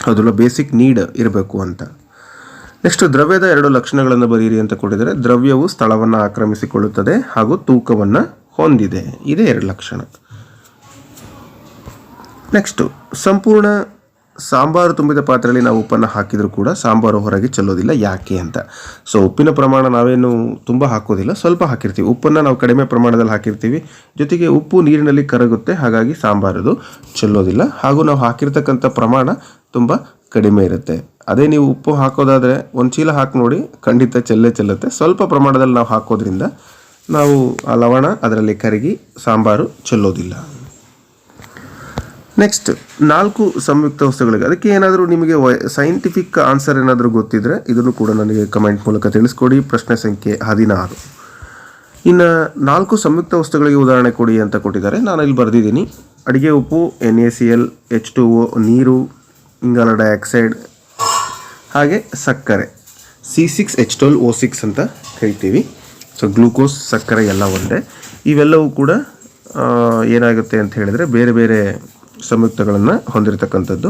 [SPEAKER 1] ಅದೆಲ್ಲ ಬೇಸಿಕ್ ನೀಡ್ ಇರಬೇಕು ಅಂತ. ನೆಕ್ಸ್ಟ್ ದ್ರವ್ಯದ ಎರಡು ಲಕ್ಷಣಗಳನ್ನು ಬರೀರಿ ಅಂತ ಕೊಟ್ಟಿದ್ದಾರೆ. ದ್ರವ್ಯವು ಸ್ಥಳವನ್ನು ಆಕ್ರಮಿಸಿಕೊಳ್ಳುತ್ತದೆ ಹಾಗೂ ತೂಕವನ್ನು ಹೊಂದಿದೆ. ಇದೇ ಎರಡು ಲಕ್ಷಣ. ನೆಕ್ಸ್ಟು ಸಂಪೂರ್ಣ ಸಾಂಬಾರು ತುಂಬಿದ ಪಾತ್ರೆಯಲ್ಲಿ ನಾವು ಉಪ್ಪನ್ನು ಹಾಕಿದರೂ ಕೂಡ ಸಾಂಬಾರು ಹೊರಗೆ ಚೆಲ್ಲೋದಿಲ್ಲ. ಯಾಕೆ ಅಂತ. ಸೊ ಉಪ್ಪಿನ ಪ್ರಮಾಣ ನಾವೇನು ತುಂಬ ಹಾಕೋದಿಲ್ಲ. ಸ್ವಲ್ಪ ಹಾಕಿರ್ತೀವಿ. ಉಪ್ಪನ್ನು ನಾವು ಕಡಿಮೆ ಪ್ರಮಾಣದಲ್ಲಿ ಹಾಕಿರ್ತೀವಿ. ಜೊತೆಗೆ ಉಪ್ಪು ನೀರಿನಲ್ಲಿ ಕರಗುತ್ತೆ. ಹಾಗಾಗಿ ಸಾಂಬಾರದು ಚೆಲ್ಲೋದಿಲ್ಲ. ಹಾಗೂ ನಾವು ಹಾಕಿರ್ತಕ್ಕಂಥ ಪ್ರಮಾಣ ತುಂಬ ಕಡಿಮೆ ಇರುತ್ತೆ. ಅದೇ ನೀವು ಉಪ್ಪು ಹಾಕೋದಾದರೆ ಒಂದು ಚೀಲ ಹಾಕಿ ನೋಡಿ, ಖಂಡಿತ ಚೆಲ್ಲೇ ಚೆಲ್ಲುತ್ತೆ. ಸ್ವಲ್ಪ ಪ್ರಮಾಣದಲ್ಲಿ ನಾವು ಹಾಕೋದ್ರಿಂದ ನಾವು ಆ ಲವಣ ಅದರಲ್ಲಿ ಕರಗಿ ಸಾಂಬಾರು ಚೆಲ್ಲೋದಿಲ್ಲ. ನೆಕ್ಸ್ಟ್ ನಾಲ್ಕು ಸಂಯುಕ್ತ ವಸ್ತುಗಳಿಗೆ. ಅದಕ್ಕೆ ಏನಾದರೂ ನಿಮಗೆ ಸೈಂಟಿಫಿಕ್ ಆನ್ಸರ್ ಏನಾದರೂ ಗೊತ್ತಿದ್ರೆ ಇದನ್ನು ಕೂಡ ನನಗೆ ಕಮೆಂಟ್ ಮೂಲಕ ತಿಳಿಸ್ಕೊಡಿ. ಪ್ರಶ್ನೆ ಸಂಖ್ಯೆ ಹದಿನಾರು. ಇನ್ನು ನಾಲ್ಕು ಸಂಯುಕ್ತ ವಸ್ತುಗಳಿಗೆ ಉದಾಹರಣೆ ಕೊಡಿ ಅಂತ ಕೊಟ್ಟಿದ್ದಾರೆ. ನಾನು ಇಲ್ಲಿ ಬರೆದಿದ್ದೀನಿ. ಅಡುಗೆ ಉಪ್ಪು N A C L H two O ನೀರು, ಇಂಗಾಲ ಡೈಆಕ್ಸೈಡ್ ಹಾಗೆ ಸಕ್ಕರೆ. C six H twelve O six ಅಂತ ಕರಿತೀವಿ. ಸೊ ಗ್ಲೂಕೋಸ್ ಸಕ್ಕರೆ ಎಲ್ಲ ಒಂದೇ. ಇವೆಲ್ಲವೂ ಕೂಡ ಏನಾಗುತ್ತೆ ಅಂತ ಹೇಳಿದರೆ ಬೇರೆ ಬೇರೆ ಸಂಯುಕ್ತಗಳನ್ನು ಹೊಂದಿರತಕ್ಕಂಥದ್ದು.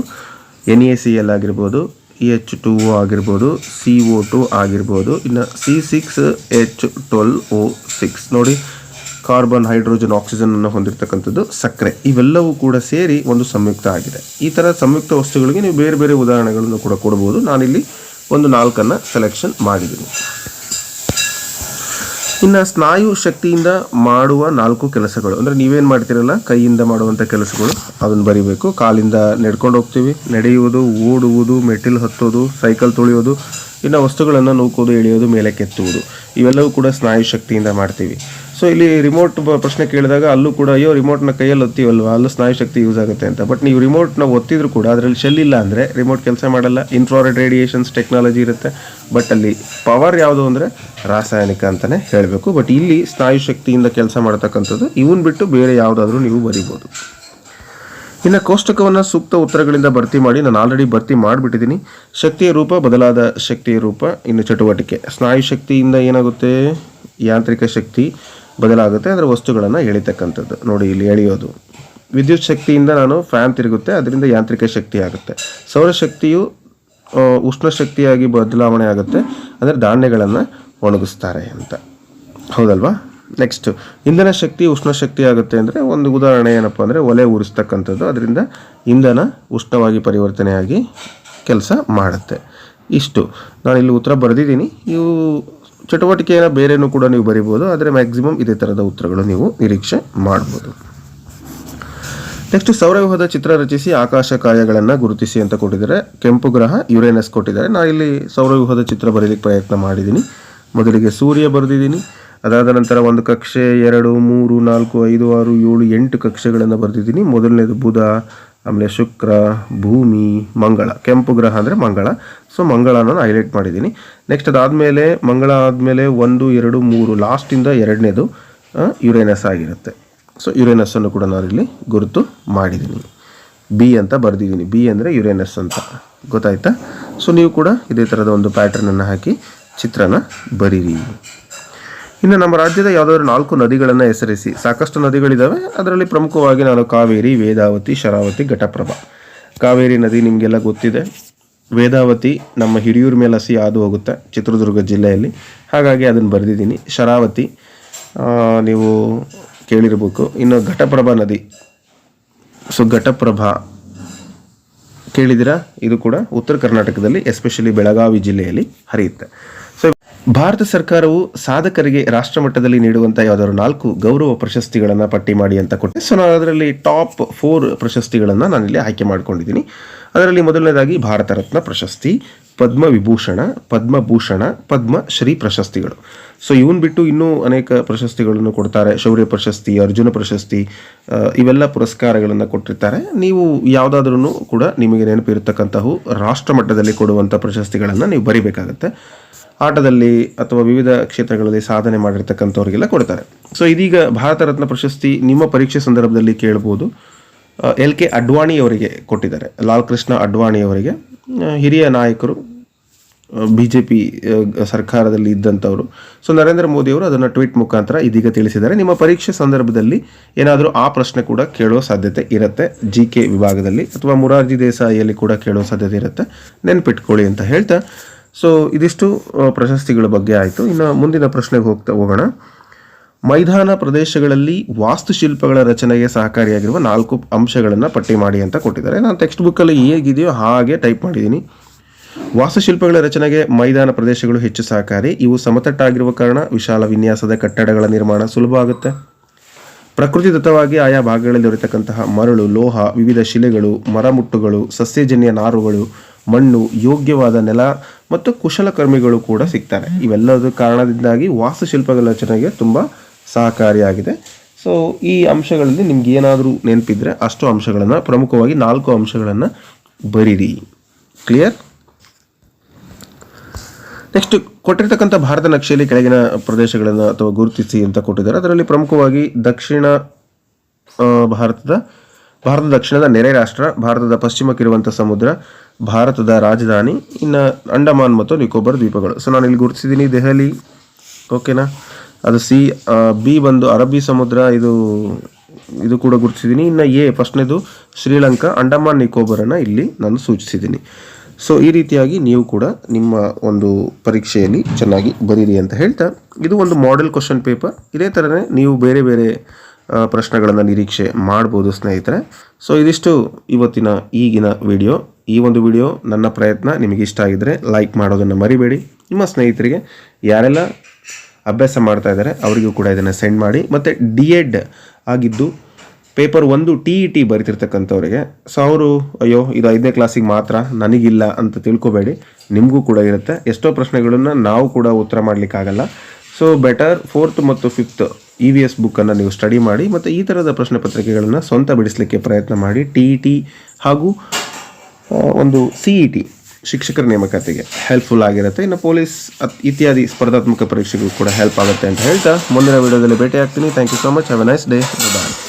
[SPEAKER 1] ಎನ್ ಎ ಸಿ ಎಲ್ ಆಗಿರ್ಬೋದು ಇ ಎಚ್ ಟು ಓ ಆಗಿರ್ಬೋದು ಸಿ ಓ ಟು ಆಗಿರ್ಬೋದು, ಇನ್ನು C six H twelve O six ನೋಡಿ ಕಾರ್ಬನ್, ಹೈಡ್ರೋಜನ್, ಆಕ್ಸಿಜನ್ ಅನ್ನು ಹೊಂದಿರತಕ್ಕಂಥದ್ದು ಸಕ್ಕರೆ. ಇವೆಲ್ಲವೂ ಕೂಡ ಸೇರಿ ಒಂದು ಸಂಯುಕ್ತ ಆಗಿದೆ. ಈ ಥರ ಸಂಯುಕ್ತ ವಸ್ತುಗಳಿಗೆ ನೀವು ಬೇರೆ ಬೇರೆ ಉದಾಹರಣೆಗಳನ್ನು ಕೂಡ ಕೊಡ್ಬೋದು. ನಾನಿಲ್ಲಿ ಒಂದು ನಾಲ್ಕನ್ನು ಸೆಲೆಕ್ಷನ್ ಮಾಡಿದ್ದೀನಿ. ಇನ್ನು ಸ್ನಾಯು ಶಕ್ತಿಯಿಂದ ಮಾಡುವ ನಾಲ್ಕು ಕೆಲಸಗಳು. ಅಂದರೆ ನೀವೇನು ಮಾಡ್ತೀರಲ್ಲ? ಕೈಯಿಂದ ಮಾಡುವಂಥ ಕೆಲಸಗಳು. ಅದನ್ನು ಬರಿಬೇಕು. ಕಾಲಿಂದ ನಡ್ಕೊಂಡು ಹೋಗ್ತೀವಿ. ನಡೆಯುವುದು, ಓಡುವುದು, ಮೆಟ್ಟಿಲು ಹತ್ತೋದು, ಸೈಕಲ್ ತುಳಿಯೋದು, ಇನ್ನು ವಸ್ತುಗಳನ್ನು ನೂಕೋದು ಎಳೆಯೋದು, ಮೇಲೆ ಕೆತ್ತುವುದು. ಇವೆಲ್ಲವೂ ಕೂಡ ಸ್ನಾಯು ಶಕ್ತಿಯಿಂದ ಮಾಡ್ತೀವಿ. ಸೊ ಇಲ್ಲಿ ರಿಮೋಟ್ ಪ್ರಶ್ನೆ ಕೇಳಿದಾಗ ಅಲ್ಲೂ ಕೂಡ, ಅಯ್ಯೋ ರಿಮೋಟ್ನ ಕೈಯಲ್ಲಿ ಒತ್ತೀವಲ್ವಾ? ಅಲ್ಲೂ ಸ್ನಾಯು ಶಕ್ತಿ ಯೂಸ್ ಆಗುತ್ತೆ ಅಂತ. ಬಟ್ ನೀವು ರಿಮೋಟ್ನ ಒತ್ತಿದ್ರು ಕೂಡ, ಅದರಲ್ಲಿ ಶೆಲ್ ಇಲ್ಲ ಅಂದರೆ ರಿಮೋಟ್ ಕೆಲಸ ಮಾಡಲ್ಲ. ಇನ್ಫ್ರಾರೆಡ್ ರೇಡಿಯೇಷನ್ಸ್ ಟೆಕ್ನಾಲಜಿ ಇರುತ್ತೆ. ಬಟ್ ಅಲ್ಲಿ ಪವರ್ ಯಾವುದು ಅಂದರೆ ರಾಸಾಯನಿಕ ಅಂತಲೇ ಹೇಳಬೇಕು. ಬಟ್ ಇಲ್ಲಿ ಸ್ನಾಯು ಶಕ್ತಿಯಿಂದ ಕೆಲಸ ಮಾಡ್ತಕ್ಕಂಥದ್ದು ಇವನ್ ಬಿಟ್ಟು ಬೇರೆ ಯಾವುದಾದ್ರೂ ನೀವು ಬರಿಬೋದು. ಇನ್ನು ಕೋಷ್ಟಕವನ್ನು ಸೂಕ್ತ ಉತ್ತರಗಳಿಂದ ಭರ್ತಿ ಮಾಡಿ, ನಾನು ಆಲ್ರೆಡಿ ಭರ್ತಿ ಮಾಡಿಬಿಟ್ಟಿದ್ದೀನಿ ಶಕ್ತಿಯ ರೂಪ, ಬದಲಾದ ಶಕ್ತಿಯ ರೂಪ, ಇನ್ನು ಚಟುವಟಿಕೆ. ಸ್ನಾಯು ಶಕ್ತಿಯಿಂದ ಏನಾಗುತ್ತೆ? ಯಾಂತ್ರಿಕ ಶಕ್ತಿ ಬದಲಾಗುತ್ತೆ ಅಂದರೆ ವಸ್ತುಗಳನ್ನು ಎಳಿತಕ್ಕಂಥದ್ದು. ನೋಡಿ ಇಲ್ಲಿ ಎಳೆಯೋದು. ವಿದ್ಯುತ್ ಶಕ್ತಿಯಿಂದ ನಾನು ಫ್ಯಾನ್ ತಿರುಗುತ್ತೆ, ಅದರಿಂದ ಯಾಂತ್ರಿಕ ಶಕ್ತಿ ಆಗುತ್ತೆ. ಸೌರಶಕ್ತಿಯು ಉಷ್ಣ ಶಕ್ತಿಯಾಗಿ ಬದಲಾವಣೆ ಆಗುತ್ತೆ, ಅಂದರೆ ಧಾನ್ಯಗಳನ್ನು ಒಣಗಿಸ್ತಾರೆ ಅಂತ. ಹೌದಲ್ವಾ? ನೆಕ್ಸ್ಟ್ ಇಂಧನ ಶಕ್ತಿ, ಉಷ್ಣ ಶಕ್ತಿ ಆಗುತ್ತೆ ಅಂದರೆ ಒಂದು ಉದಾಹರಣೆ ಏನಪ್ಪ ಅಂದರೆ ಒಲೆ ಉರಿಸ್ತಕ್ಕಂಥದ್ದು, ಅದರಿಂದ ಇಂಧನ ಉಷ್ಣವಾಗಿ ಪರಿವರ್ತನೆಯಾಗಿ ಕೆಲಸ ಮಾಡುತ್ತೆ. ಇಷ್ಟು. ನಾನು ಇಲ್ಲಿ ಉತ್ತರ ಬರೆದಿದ್ದೀನಿ. ಇವು ಚಟುವಟಿಕೆಯ ಬೇರೆಯೂ ಕೂಡ ನೀವು ಬರಿಬೋದು ಆದರೆ ಮ್ಯಾಕ್ಸಿಮಮ್ ಇದೇ ಥರದ ಉತ್ತರಗಳು ನೀವು ನಿರೀಕ್ಷೆ ಮಾಡ್ಬೋದು. ನೆಕ್ಸ್ಟ್ ಸೌರವ್ಯೂಹದ ಚಿತ್ರ ರಚಿಸಿ ಆಕಾಶ ಕಾರ್ಯಗಳನ್ನು ಗುರುತಿಸಿ ಅಂತ ಕೊಟ್ಟಿದ್ದಾರೆ. ಕೆಂಪು ಗ್ರಹ ಯುರೇನಸ್ ಕೊಟ್ಟಿದ್ದಾರೆ. ನಾನು ಇಲ್ಲಿ ಸೌರವ್ಯೂಹದ ಚಿತ್ರ ಬರೀಲಿಕ್ಕೆ ಪ್ರಯತ್ನ ಮಾಡಿದ್ದೀನಿ. ಮೊದಲಿಗೆ ಸೂರ್ಯ ಬರೆದಿದ್ದೀನಿ. ಅದಾದ ನಂತರ ಒಂದು ಕಕ್ಷೆ, ಎರಡು, ಮೂರು, ನಾಲ್ಕು, ಐದು, ಆರು, ಏಳು, ಎಂಟು ಕಕ್ಷೆಗಳನ್ನು ಬರೆದಿದ್ದೀನಿ. ಮೊದಲನೇದು ಬುಧ ಆಮೇಲೆ ಶುಕ್ರ, ಭೂಮಿ, ಮಂಗಳ. ಕೆಂಪು ಗ್ರಹ ಅಂದರೆ ಮಂಗಳ. ಸೊ ಮಂಗಳನ ನಾನು ಹೈಲೈಟ್ ಮಾಡಿದ್ದೀನಿ. ನೆಕ್ಸ್ಟ್ ಅದಾದಮೇಲೆ, ಮಂಗಳ ಆದಮೇಲೆ ಒಂದು, ಎರಡು, ಮೂರು ಲಾಸ್ಟಿಂದ ಎರಡನೇದು ಯುರೇನಸ್ ಆಗಿರುತ್ತೆ. ಸೊ ಯುರೇನಸ್ಸನ್ನು ಕೂಡ ನಾನು ಇಲ್ಲಿ ಗುರುತು ಮಾಡಿದ್ದೀನಿ. ಬಿ ಅಂತ ಬರೆದಿದ್ದೀನಿ. ಬಿ ಅಂದರೆ ಯುರೇನಸ್ ಅಂತ. ಗೊತ್ತಾಯ್ತಾ? ಸೊ ನೀವು ಕೂಡ ಇದೇ ಥರದ ಒಂದು ಪ್ಯಾಟ್ರನನ್ನು ಹಾಕಿ ಚಿತ್ರನ ಬರೀರಿ. ಇನ್ನು ನಮ್ಮ ರಾಜ್ಯದ ಯಾವುದಾದ್ರು ನಾಲ್ಕು ನದಿಗಳನ್ನು ಹೆಸರಿಸಿ. ಸಾಕಷ್ಟು ನದಿಗಳಿದ್ದಾವೆ ಅದರಲ್ಲಿ ಪ್ರಮುಖವಾಗಿ ನಾನು ಕಾವೇರಿ, ವೇದಾವತಿ, ಶರಾವತಿ, ಘಟಪ್ರಭಾ. ಕಾವೇರಿ ನದಿ ನಿಮಗೆಲ್ಲ ಗೊತ್ತಿದೆ. ವೇದಾವತಿ ನಮ್ಮ ಹಿರಿಯೂರು ಮೇಲೆ ಹಸಿ ಹಾದು ಹೋಗುತ್ತೆ ಚಿತ್ರದುರ್ಗ ಜಿಲ್ಲೆಯಲ್ಲಿ. ಹಾಗಾಗಿ ಅದನ್ನು ಬರೆದಿದ್ದೀನಿ. ಶರಾವತಿ ನೀವು ಕೇಳಿರಬೇಕು. ಇನ್ನು ಘಟಪ್ರಭಾ ನದಿ. ಸೊ, ಘಟಪ್ರಭಾ. ಕೇಳಿದಿರಾ ಇದು ಕೂಡ ಉತ್ತರ ಕರ್ನಾಟಕದಲ್ಲಿ ಎಸ್ಪೆಷಲಿ ಬೆಳಗಾವಿ ಜಿಲ್ಲೆಯಲ್ಲಿ ಹರಿಯುತ್ತೆ. ಭಾರತ ಸರ್ಕಾರವು ಸಾಧಕರಿಗೆ ರಾಷ್ಟ್ರಮಟ್ಟದಲ್ಲಿ ನೀಡುವಂಥ ಯಾವುದಾದ್ರು ನಾಲ್ಕು ಗೌರವ ಪ್ರಶಸ್ತಿಗಳನ್ನು ಪಟ್ಟಿ ಮಾಡಿ ಅಂತ ಕೊಟ್ಟೆ ಸೊ ನಾನು ಅದರಲ್ಲಿ ಟಾಪ್ ಫೋರ್ ಪ್ರಶಸ್ತಿಗಳನ್ನು ನಾನಿಲ್ಲಿ ಆಯ್ಕೆ ಮಾಡ್ಕೊಂಡಿದ್ದೀನಿ. ಅದರಲ್ಲಿ ಮೊದಲನೇದಾಗಿ ಭಾರತ ರತ್ನ ಪ್ರಶಸ್ತಿ, ಪದ್ಮ ವಿಭೂಷಣ ಪದ್ಮಭೂಷಣ ಪದ್ಮಶ್ರೀ ಪ್ರಶಸ್ತಿಗಳು. ಸೊ ಇವನ್ ಬಿಟ್ಟು ಇನ್ನೂ ಅನೇಕ ಪ್ರಶಸ್ತಿಗಳನ್ನು ಕೊಡ್ತಾರೆ. ಶೌರ್ಯ ಪ್ರಶಸ್ತಿ, ಅರ್ಜುನ ಪ್ರಶಸ್ತಿ ಇವೆಲ್ಲ ಪುರಸ್ಕಾರಗಳನ್ನು ಕೊಟ್ಟಿರ್ತಾರೆ. ನೀವು ಯಾವುದಾದ್ರೂ ಕೂಡ ನಿಮಗೆ ನೆನಪಿರತಕ್ಕಂತಹ ರಾಷ್ಟ್ರ ಮಟ್ಟದಲ್ಲಿ ಕೊಡುವಂಥ ಪ್ರಶಸ್ತಿಗಳನ್ನು ನೀವು ಬರಿಬೇಕಾಗತ್ತೆ. ಆಟದಲ್ಲಿ ಅಥವಾ ವಿವಿಧ ಕ್ಷೇತ್ರಗಳಲ್ಲಿ ಸಾಧನೆ ಮಾಡಿರ್ತಕ್ಕಂಥವ್ರಿಗೆಲ್ಲ ಕೊಡ್ತಾರೆ. ಸೊ ಇದೀಗ ಭಾರತ ರತ್ನ ಪ್ರಶಸ್ತಿ ನಿಮ್ಮ ಪರೀಕ್ಷೆ ಸಂದರ್ಭದಲ್ಲಿ ಕೇಳ್ಬೋದು. ಎಲ್ ಕೆ ಅಡ್ವಾಣಿ ಅವರಿಗೆ ಕೊಟ್ಟಿದ್ದಾರೆ. ಲಾಲ್ ಕೃಷ್ಣ ಅಡ್ವಾಣಿ ಅವರಿಗೆ. ಆ, ಹಿರಿಯ ನಾಯಕರು ಬಿ ಜೆ ಪಿ ಸರ್ಕಾರದಲ್ಲಿ ಇದ್ದಂಥವರು. ಸೊ ನರೇಂದ್ರ ಮೋದಿ ಅವರು ಅದನ್ನು ಟ್ವೀಟ್ ಮುಖಾಂತರ ಇದೀಗ ತಿಳಿಸಿದ್ದಾರೆ. ನಿಮ್ಮ ಪರೀಕ್ಷೆ ಸಂದರ್ಭದಲ್ಲಿ ಏನಾದರೂ ಆ ಪ್ರಶ್ನೆ ಕೂಡ ಕೇಳುವ ಸಾಧ್ಯತೆ ಇರುತ್ತೆ. ಜಿ ಕೆ ವಿಭಾಗದಲ್ಲಿ ಅಥವಾ ಮುರಾರ್ಜಿ ದೇಸಾಯಿಯಲ್ಲಿ ಕೂಡ ಕೇಳುವ ಸಾಧ್ಯತೆ ಇರುತ್ತೆ. ನೆನ್ಪಿಟ್ಕೊಳ್ಳಿ ಅಂತ ಹೇಳ್ತಾ ಸೊ ಇದಿಷ್ಟು ಪ್ರಶಸ್ತಿಗಳ ಬಗ್ಗೆ ಆಯಿತು. ಇನ್ನು ಮುಂದಿನ ಪ್ರಶ್ನೆಗೆ ಹೋಗ್ತಾ ಹೋಗೋಣ. ಮೈದಾನ ಪ್ರದೇಶಗಳಲ್ಲಿ ವಾಸ್ತುಶಿಲ್ಪಗಳ ರಚನೆಗೆ ಸಹಕಾರಿಯಾಗಿರುವ ನಾಲ್ಕು ಅಂಶಗಳನ್ನು ಪಟ್ಟಿ ಮಾಡಿ ಅಂತ ಕೊಟ್ಟಿದ್ದಾರೆ. ನಾನು ಟೆಕ್ಸ್ಟ್ ಬುಕ್ಕಲ್ಲಿ ಹೇಗಿದೆಯೋ ಹಾಗೆ ಟೈಪ್ ಮಾಡಿದ್ದೀನಿ ವಾಸ್ತುಶಿಲ್ಪಗಳ ರಚನೆಗೆ ಮೈದಾನ ಪ್ರದೇಶಗಳು ಹೆಚ್ಚು ಸಹಕಾರಿ. ಇವು ಸಮತಟ್ಟಾಗಿರುವ ಕಾರಣ ವಿಶಾಲ ವಿನ್ಯಾಸದ ಕಟ್ಟಡಗಳ ನಿರ್ಮಾಣ ಸುಲಭ ಆಗುತ್ತೆ. ಪ್ರಕೃತಿದತ್ತವಾಗಿ ಆಯಾ ಭಾಗಗಳಲ್ಲಿ ದೊರೆತಕ್ಕಂತಹ ಮರಳು, ಲೋಹ, ವಿವಿಧ ಶಿಲೆಗಳು, ಮರಮುಟ್ಟುಗಳು, ಸಸ್ಯಜನ್ಯ ನಾರುಗಳು, ಮಣ್ಣು, ಯೋಗ್ಯವಾದ ನೆಲ ಮತ್ತು ಕುಶಲಕರ್ಮಿಗಳು ಕೂಡ ಸಿಗ್ತಾರೆ. ಇವೆಲ್ಲದ ಕಾರಣದಿಂದಾಗಿ ವಾಸ್ತುಶಿಲ್ಪಗಳ ರಚನೆಗೆ ತುಂಬ ಸಹಕಾರಿಯಾಗಿದೆ. ಸೊ ಈ ಅಂಶಗಳಲ್ಲಿ ನಿಮ್ಗೆ ಏನಾದರೂ ನೆನಪಿದ್ರೆ ಅಷ್ಟು ಅಂಶಗಳನ್ನು, ಪ್ರಮುಖವಾಗಿ ನಾಲ್ಕು ಅಂಶಗಳನ್ನು ಬರೀರಿ. ಕ್ಲಿಯರ್ ನೆಕ್ಸ್ಟ್ ಕೊಟ್ಟಿರ್ತಕ್ಕಂಥ ಭಾರತ ನಕ್ಷೆಯಲ್ಲಿ ಕೆಳಗಿನ ಪ್ರದೇಶಗಳನ್ನು ಅಥವಾ ಗುರುತಿಸಿ ಅಂತ ಕೊಟ್ಟಿದ್ದಾರೆ. ಅದರಲ್ಲಿ ಪ್ರಮುಖವಾಗಿ ದಕ್ಷಿಣ ಭಾರತದ ಭಾರತದ ದಕ್ಷಿಣದ ನೆರೆ ರಾಷ್ಟ್ರ, ಭಾರತದ ಪಶ್ಚಿಮಕ್ಕಿರುವಂಥ ಸಮುದ್ರ ಭಾರತದ ರಾಜಧಾನಿ, ಇನ್ನು ಅಂಡಮಾನ್ ಮತ್ತು ನಿಕೋಬಾರ್ ದ್ವೀಪಗಳು. ಸೊ ನಾನು ಇಲ್ಲಿ ಗುರುತಿಸಿದ್ದೀನಿ ದೆಹಲಿ. ಓಕೆನಾ ಅದು ಸಿ ಬಿ ಬಂದು ಅರಬ್ಬಿ ಸಮುದ್ರ, ಇದು ಇದು ಕೂಡ ಗುರುತಿಸಿದ್ದೀನಿ ಇನ್ನು ಎ, ಫಸ್ಟ್ನೇದು ಶ್ರೀಲಂಕಾ, ಅಂಡಮಾನ್ ನಿಕೋಬಾರನ್ನು ಇಲ್ಲಿ ನಾನು ಸೂಚಿಸಿದ್ದೀನಿ ಸೊ ಈ ರೀತಿಯಾಗಿ ನೀವು ಕೂಡ ನಿಮ್ಮ ಒಂದು ಪರೀಕ್ಷೆಯಲ್ಲಿ ಚೆನ್ನಾಗಿ ಬರೀರಿ ಅಂತ ಹೇಳ್ತಾ, ಇದು ಒಂದು ಮಾಡೆಲ್ ಕ್ವಶನ್ ಪೇಪರ್ ಇದೇ ಥರನೇ ನೀವು ಬೇರೆ ಬೇರೆ ಪ್ರಶ್ನೆಗಳನ್ನು ನಿರೀಕ್ಷೆ ಮಾಡ್ಬೋದು ಸ್ನೇಹಿತರೆ. ಸೊ ಇದಿಷ್ಟು ಇವತ್ತಿನ ಈಗಿನ ವಿಡಿಯೋ ಈ ಒಂದು ವಿಡಿಯೋ ನನ್ನ ಪ್ರಯತ್ನ ನಿಮಗೆ ಇಷ್ಟ ಆಗಿದ್ದರೆ ಲೈಕ್ ಮಾಡೋದನ್ನು ಮರಿಬೇಡಿ. ನಿಮ್ಮ ಸ್ನೇಹಿತರಿಗೆ ಯಾರೆಲ್ಲ ಅಭ್ಯಾಸ ಮಾಡ್ತಾ ಇದ್ದಾರೆ, ಅವರಿಗೂ ಕೂಡ ಇದನ್ನು ಸೆಂಡ್ ಮಾಡಿ. ಮತ್ತು ಡಿ ಎಡ್ ಆಗಿದ್ದು ಪೇಪರ್ ಒಂದು ಟಿ ಇ ಟಿ ಬರಿತಿರ್ತಕ್ಕಂಥವ್ರಿಗೆ. ಸೊ ಅವರು, ಅಯ್ಯೋ, ಇದು ಐದನೇ ಕ್ಲಾಸಿಗೆ ಮಾತ್ರ ನನಗಿಲ್ಲ ಅಂತ ತಿಳ್ಕೊಬೇಡಿ. ನಿಮಗೂ ಕೂಡ ಇರುತ್ತೆ. ಎಷ್ಟೋ ಪ್ರಶ್ನೆಗಳನ್ನು ನಾವು ಕೂಡ ಉತ್ತರ ಮಾಡಲಿಕ್ಕಾಗಲ್ಲ. ಸೊ ಬೆಟರ್ ಫೋರ್ತ್ ಮತ್ತು ಫಿಫ್ತ್ ಇ ವಿ ಎಸ್ ಬುಕ್ಕನ್ನು ನೀವು ಸ್ಟಡಿ ಮಾಡಿ ಮತ್ತು ಈ ಥರದ ಪ್ರಶ್ನೆ ಪತ್ರಿಕೆಗಳನ್ನು ಸ್ವಂತ ಬಿಡಿಸಲಿಕ್ಕೆ ಪ್ರಯತ್ನ ಮಾಡಿ ಟಿ ಇ ಟಿ ಹಾಗೂ ಒಂದು ಸಿ ಇ ಟಿ ಶಿಕ್ಷಕರ ನೇಮಕಾತಿಗೆ ಹೆಲ್ಪ್ಫುಲ್ ಆಗಿರುತ್ತೆ. ಇನ್ನು ಪೊಲೀಸ್ ಇತ್ಯಾದಿ ಸ್ಪರ್ಧಾತ್ಮಕ ಪರೀಕ್ಷೆಗೂ ಕೂಡ ಹೆಲ್ಪ್ ಆಗುತ್ತೆ ಅಂತ ಹೇಳ್ತಾ, ಮುಂದಿನ ವಿಡಿಯೋದಲ್ಲಿ ಭೇಟಿ ಆಗ್ತೀನಿ thank you so much have a nice day bye